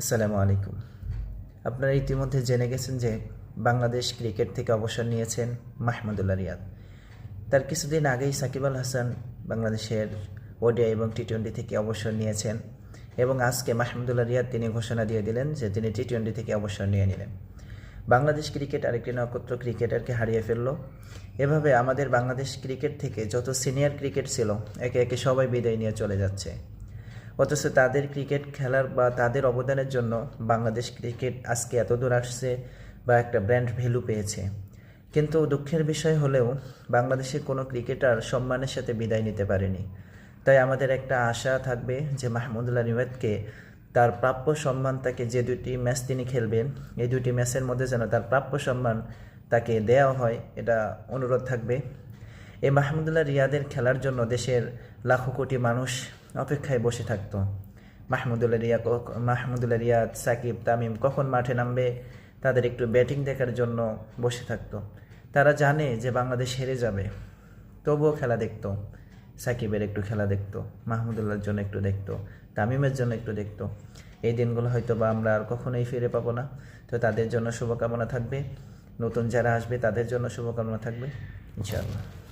আসসালামু আলাইকুম। আপনারা ইতিমধ্যে জেনে গেছেন যে বাংলাদেশ ক্রিকেট থেকে অবসর নিয়েছেন মাহমুদুল্লাহ রিয়াদ। তার কিছুদিন আগেই সাকিব আল হাসান বাংলাদেশের ওডিআই এবং টি টোয়েন্টি থেকে অবসর নিয়েছেন এবং আজকে মাহমুদুল্লাহ রিয়াদ তিনি ঘোষণা দিয়ে দিলেন যে তিনি টি টোয়েন্টি থেকে অবসর নিয়ে নিলেন। বাংলাদেশ ক্রিকেট আরেকটি নক্ষত্র ক্রিকেটারকে হারিয়ে ফেলল। এভাবে আমাদের বাংলাদেশ ক্রিকেট থেকে যত সিনিয়র ক্রিকেট ছিল, একে একে সবাই বিদায় নিয়ে চলে যাচ্ছে। অথচ তাদের ক্রিকেট খেলার বা তাদের অবদানের জন্য বাংলাদেশ ক্রিকেট আজকে এত দূর আসছে বা একটা ব্র্যান্ড ভ্যালু পেয়েছে। কিন্তু দুঃখের বিষয় হলেও বাংলাদেশের কোনো ক্রিকেটার সম্মানের সাথে বিদায় নিতে পারেনি। তাই আমাদের একটা আশা থাকবে যে মাহমুদুল্লাহ রিওয়াতকে তার প্রাপ্য সম্মান তাকে যে দুটি ম্যাচ তিনি খেলবেন, এই দুটি ম্যাচের মধ্যে যেন তার প্রাপ্য সম্মান তাকে দেওয়া হয়, এটা অনুরোধ থাকবে। এই মাহমুদুল্লাহ রিয়াদের খেলার জন্য দেশের লাখো কোটি মানুষ অপেক্ষায় বসে থাকতো। মাহমুদুল্লাহ রিয়া মাহমুদুল্লাহ রিয়াদ, সাকিব, তামিম কখন মাঠে নামবে, তাদের একটু ব্যাটিং দেখার জন্য বসে থাকতো। তারা জানে যে বাংলাদেশ হেরে যাবে। তবুও খেলা দেখতো। সাকিবের একটু খেলা দেখতো, মাহমুদুল্লাহর জন্য একটু দেখতো, তামিমের জন্য একটু দেখতো। এই দিনগুলো হয়তো বা আমরা আর কখনোই ফিরে পাবো না। তো তাদের জন্য শুভকামনা থাকবে। নতুন যারা আসবে তাদের জন্য শুভকামনা থাকবে। ইনশাআল্লাহ।